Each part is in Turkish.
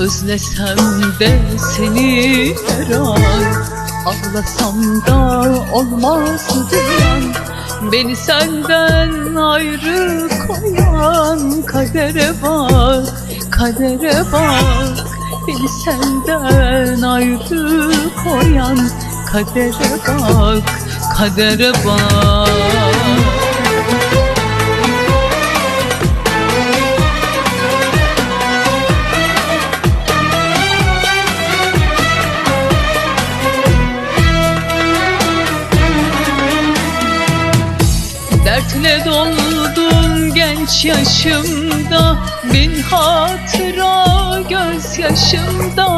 Özlesem de seni her an Ağlasam da olmaz diyen Beni senden ayrı koyan Kadere bak, kadere bak. Beni senden ayrı koyan Kadere bak, kadere bak Dertle doldum genç yaşımda Bin hatıra gözyaşımda.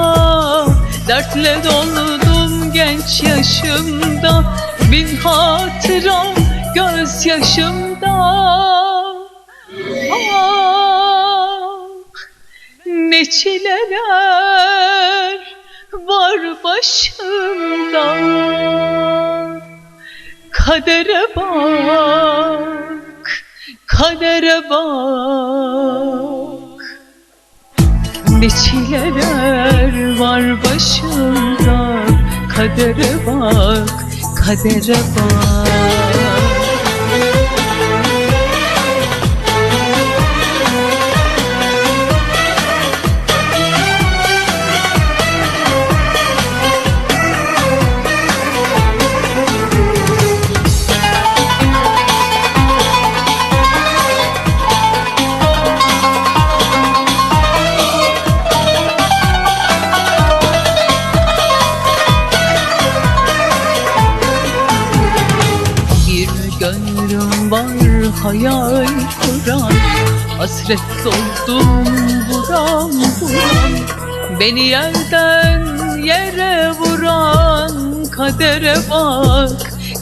Dertle doldum genç yaşımda Bin hatıra gözyaşımda. Ah, ne çileler var başımda Kadere bak, kadere bak. Ne çileler var başımda. Kadere bak, kadere bak hayal kuran Hasret doldum buram buram. Beni yerden yere vuran Kadere bak,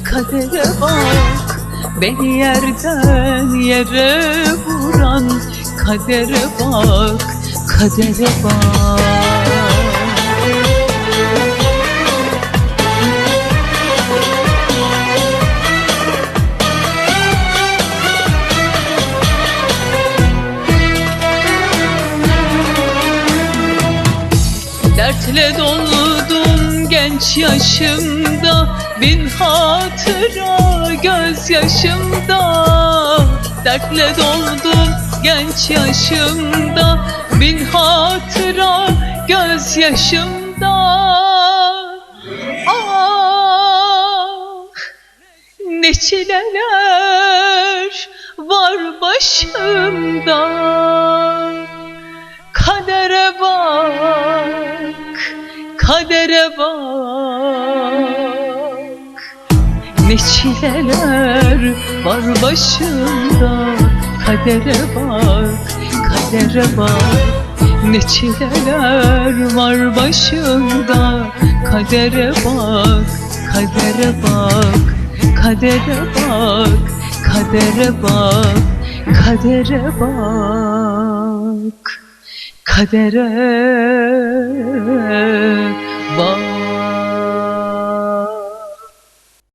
kadere bak. Beni yerden yere vuran Kadere bak, kadere bak Dertle doldum genç yaşımda. Bin hatıra gözyaşımda Dertle doldum genç yaşımda. Bin hatıra gözyaşımda Ah ne çileler var başımda. Kadere bak, kadere bak. Ne çileler var başımda Kadere bak, kadere bak. Ne çileler var başımda Kadere bak, kadere bak. Kadere bak, kadere bak. Kadere bak. Kadere bak